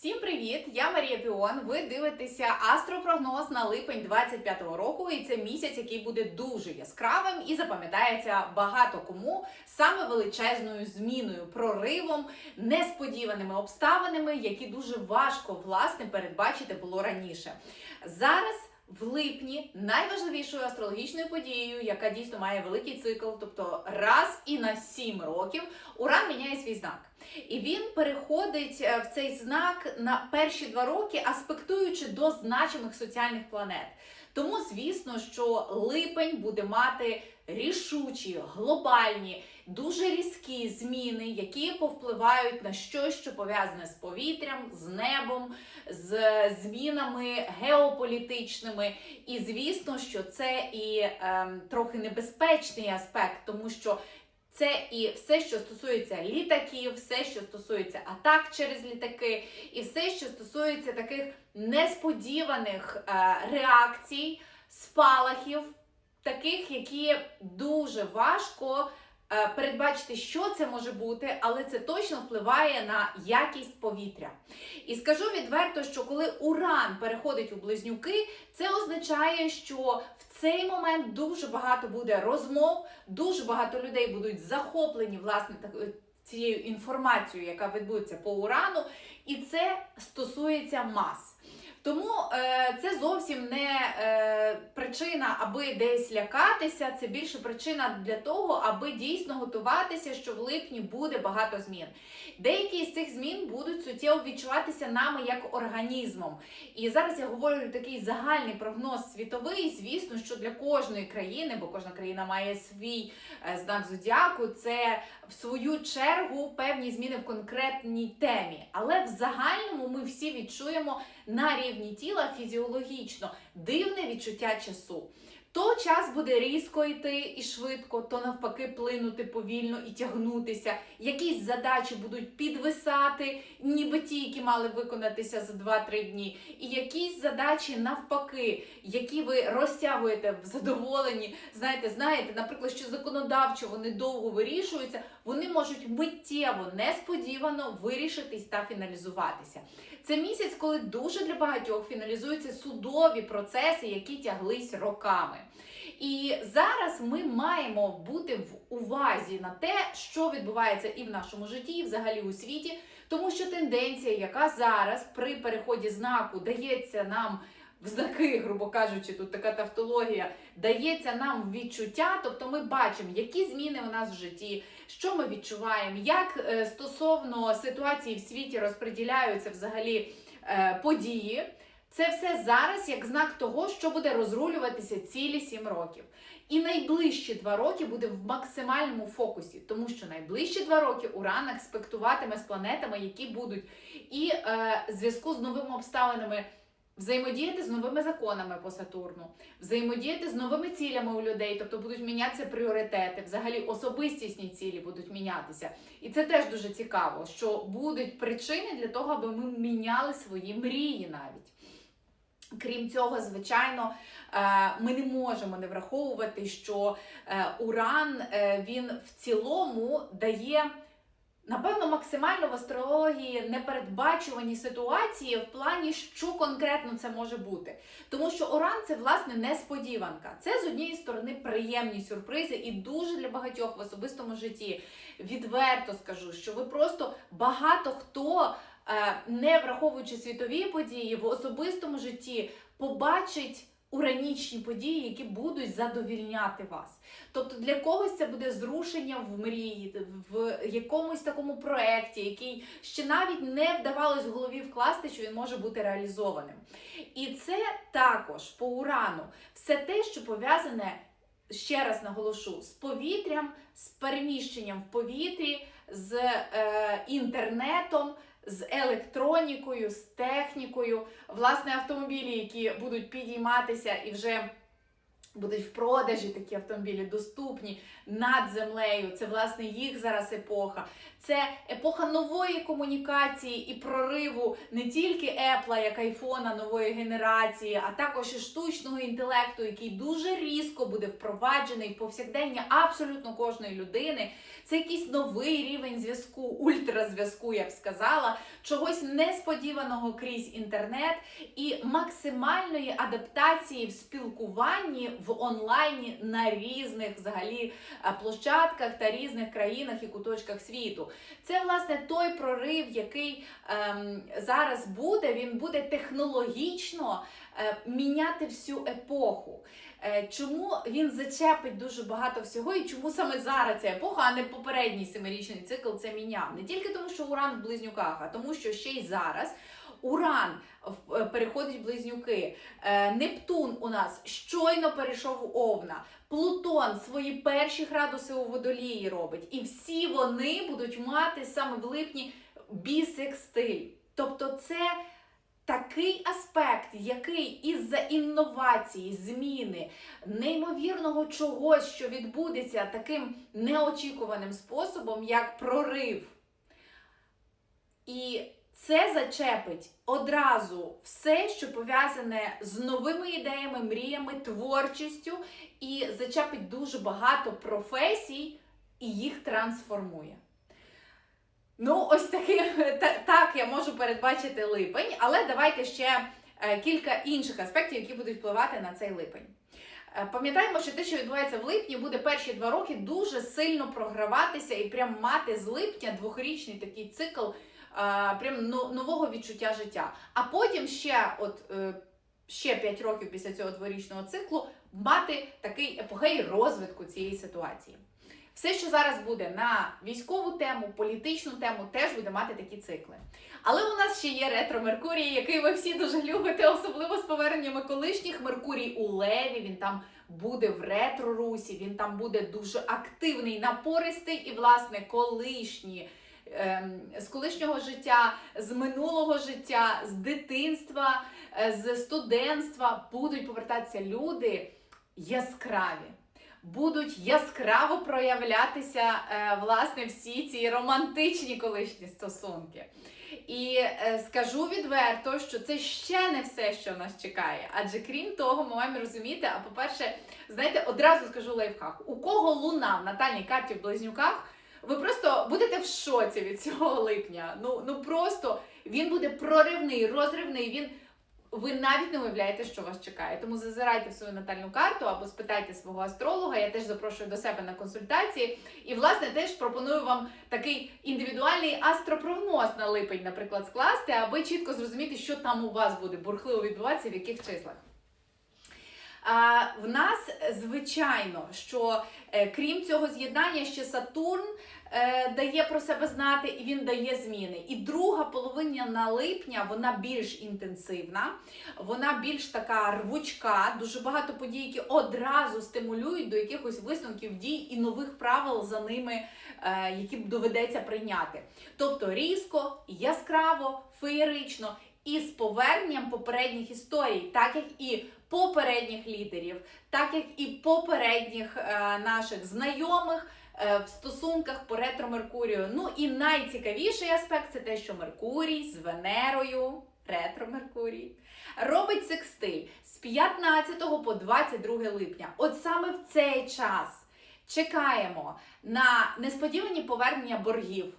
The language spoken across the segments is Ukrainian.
Всім привіт! Я Марія Піон. Ви дивитеся астропрогноз на липень 25-го року, і це місяць, який буде дуже яскравим і запам'ятається багато кому саме величезною зміною, проривом, несподіваними обставинами, які дуже важко власне передбачити було раніше. Зараз. В липні найважливішою астрологічною подією, яка дійсно має великий цикл, тобто раз і на сім років, Уран міняє свій знак. І він переходить е, в цей знак на перші два роки, аспектуючи до значимих соціальних планет. Тому, звісно, що липень буде мати рішучі, глобальні, дуже різкі зміни, які повпливають на щось, що пов'язане з повітрям, з небом, з змінами геополітичними. І звісно, що це і ем, трохи небезпечний аспект, тому що це і все, що стосується літаків, все, що стосується атак через літаки, і все, що стосується таких несподіваних е, реакцій, спалахів, таких, які дуже важко передбачити, що це може бути, але це точно впливає на якість повітря. І скажу відверто, що коли уран переходить у близнюки, це означає, що в цей момент дуже багато буде розмов, дуже багато людей будуть захоплені власне цією інформацією, яка відбудеться по урану, і це стосується мас. Тому е, це зовсім не е, причина, аби десь лякатися. Це більше причина для того, аби дійсно готуватися, що в липні буде багато змін. Деякі з цих змін будуть суттєво відчуватися нами як організмом. І зараз я говорю такий загальний прогноз світовий. Звісно, що для кожної країни, бо кожна країна має свій е, знак зодіаку, це в свою чергу певні зміни в конкретній темі. Але в загальному ми всі відчуємо на рівні тіла фізіологічно дивне відчуття часу. То час буде різко йти і швидко, то навпаки плинути повільно і тягнутися. Якісь задачі будуть підвисати, ніби ті, які мали виконатися за 2-3 дні. І якісь задачі навпаки, які ви розтягуєте в задоволенні. Знаєте, знаєте, наприклад, що законодавчо вони довго вирішуються, вони можуть миттєво, несподівано вирішитись та фіналізуватися. Це місяць, коли дуже для багатьох фіналізуються судові процеси, які тяглись роками. І зараз ми маємо бути в увазі на те, що відбувається і в нашому житті, і взагалі у світі, тому що тенденція, яка зараз при переході знаку дається нам в знаки, грубо кажучи, тут така тавтологія, дається нам відчуття, тобто ми бачимо, які зміни у нас в житті, що ми відчуваємо, як е, стосовно ситуації в світі розподіляються взагалі е, події. Це все зараз як знак того, що буде розрулюватися цілі сім років. І найближчі два роки буде в максимальному фокусі, тому що найближчі два роки Уран експектуватиме з планетами, які будуть і е, зв'язку з новими обставинами. Взаємодіяти з новими законами по Сатурну, взаємодіяти з новими цілями у людей, тобто будуть мінятися пріоритети, взагалі особистісні цілі будуть мінятися. І це теж дуже цікаво, що будуть причини для того, аби ми міняли свої мрії навіть. Крім цього, звичайно, е, ми не можемо не враховувати, що е, Уран е, він в цілому дає. Напевно, максимально в астрології непередбачувані ситуації в плані, що конкретно це може бути. Тому що Уран це власне несподіванка. Це з однієї сторони приємні сюрпризи, і дуже для багатьох в особистому житті відверто скажу, що ви просто багато хто, не враховуючи світові події, в особистому житті побачить. Уранічні події, які будуть задовільняти вас. Тобто для когось це буде зрушення в мрії, в якомусь такому проєкті, який ще навіть не вдавалось в голові вкласти, що він може бути реалізованим. І це також по урану все те, що пов'язане, ще раз наголошу, з повітрям, з переміщенням в повітрі, з е, інтернетом з електронікою, з технікою, власне, автомобілі, які будуть підійматися і вже Будуть в продажі такі автомобілі доступні над землею. Це власне їх зараз епоха. Це епоха нової комунікації і прориву не тільки Apple, як айфона нової генерації, а також і штучного інтелекту, який дуже різко буде впроваджений в повсякдення абсолютно кожної людини. Це якийсь новий рівень зв'язку, ультразв'язку, я б сказала, чогось несподіваного крізь інтернет і максимальної адаптації в спілкуванні в онлайні на різних взагалі е, площадках та різних країнах і куточках світу. Це власне той прорив, який ем, зараз буде. Він буде технологічно е, міняти всю епоху. Е, Чому він зачепить дуже багато всього, і чому саме зараз ця епоха, а не попередній семирічний цикл це міняв? Не тільки тому, що Уран в близнюках, а тому, що ще й зараз Уран е, переходить в близнюки. Е, Нептун у нас щойно перейшов у Овна. Плутон свої перші градуси у водолії робить. І всі вони будуть мати саме в липні бісекстиль. Тобто це такий аспект, який із-за інновації, зміни, неймовірного чогось, що відбудеться таким неочікуваним способом, як прорив. І це зачепить одразу все, що пов'язане з новими ідеями, мріями, творчістю, і зачепить дуже багато професій і їх трансформує. Ну, ось таки, так я можу передбачити липень, але давайте ще е, кілька інших аспектів, які будуть впливати на цей липень. Е, Пам'ятаємо, що те, що відбувається в липні, буде перші два роки дуже сильно програватися і прям мати з липня двохрічний такий цикл прям нового відчуття життя. А потім ще, от е, ще 5 років після цього дворічного циклу, мати такий епогей розвитку цієї ситуації. Все, що зараз буде на військову тему, політичну тему, теж буде мати такі цикли. Але у нас ще є ретро Меркурій, який ви всі дуже любите, особливо з поверненнями колишніх. Меркурій у Леві, він там буде в ретро русі, він там буде дуже активний, напористий і, власне, колишні. Ем, З колишнього життя, з минулого життя, з дитинства, е, з студентства будуть повертатися люди яскраві будуть яскраво проявлятися е, власне всі ці романтичні колишні стосунки. І е, скажу відверто, що це ще не все, що нас чекає. Адже крім того, ми маємо розуміти, а по-перше, знаєте, одразу скажу лайфхак: у кого луна в натальній карті в близнюках, ви просто будете в шоці від цього липня. Ну, ну просто він буде проривний, розривний. Він ви навіть не уявляєте, що вас чекає. Тому зазирайте в свою натальну карту або спитайте свого астролога. Я теж запрошую до себе на консультації. І, власне, теж пропоную вам такий індивідуальний астропрогноз на липень, наприклад, скласти, аби чітко зрозуміти, що там у вас буде бурхливо відбуватися, в яких числах. В нас, звичайно, що е, крім цього з'єднання, ще Сатурн е, дає про себе знати і він дає зміни. І друга половина на липня вона більш інтенсивна, вона більш така рвучка, дуже багато подій, які одразу стимулюють до якихось висновків дій і нових правил за ними, е, які доведеться прийняти. Тобто різко, яскраво, феєрично. І з поверненням попередніх історій, так як і попередніх лідерів, так як і попередніх е, наших знайомих е, в стосунках по ретро Меркурію. Ну і найцікавіший аспект це те, що Меркурій з Венерою, ретро Меркурій, робить секстиль з 15 по 22 липня. От саме в цей час чекаємо на несподівані повернення боргів.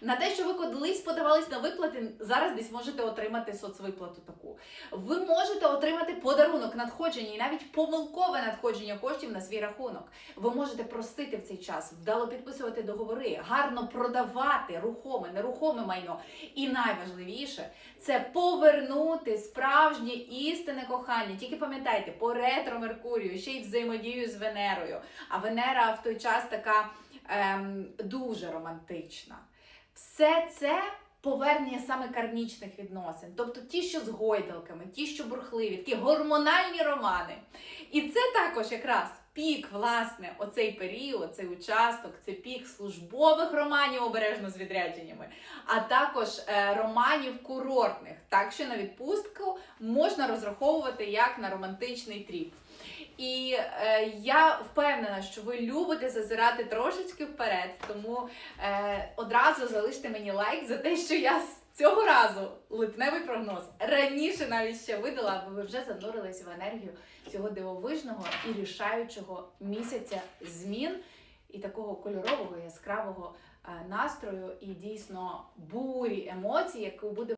На те, що ви колись подавались на виплати, зараз десь можете отримати соцвиплату таку. Ви можете отримати подарунок надходження і навіть помилкове надходження коштів на свій рахунок. Ви можете простити в цей час, вдало підписувати договори, гарно продавати рухоме, нерухоме майно. І найважливіше це повернути справжнє істинне кохання. Тільки пам'ятайте, по ретро Меркурію, ще й взаємодію з Венерою. А Венера в той час така ем, дуже романтична. Все це повернення саме кармічних відносин, тобто ті, що з гойдалками, ті, що бурхливі, такі гормональні романи. І це також якраз пік, власне, оцей період, цей участок, це пік службових романів обережно з відрядженнями, а також е, романів курортних. Так що на відпустку можна розраховувати як на романтичний тріп. І е, я впевнена, що ви любите зазирати трошечки вперед. Тому е, одразу залиште мені лайк за те, що я з цього разу липневий прогноз раніше навіть ще видала, бо ви вже занурились в енергію цього дивовижного і рішаючого місяця змін і такого кольорового яскравого е, настрою, і дійсно бурі емоцій, яку буде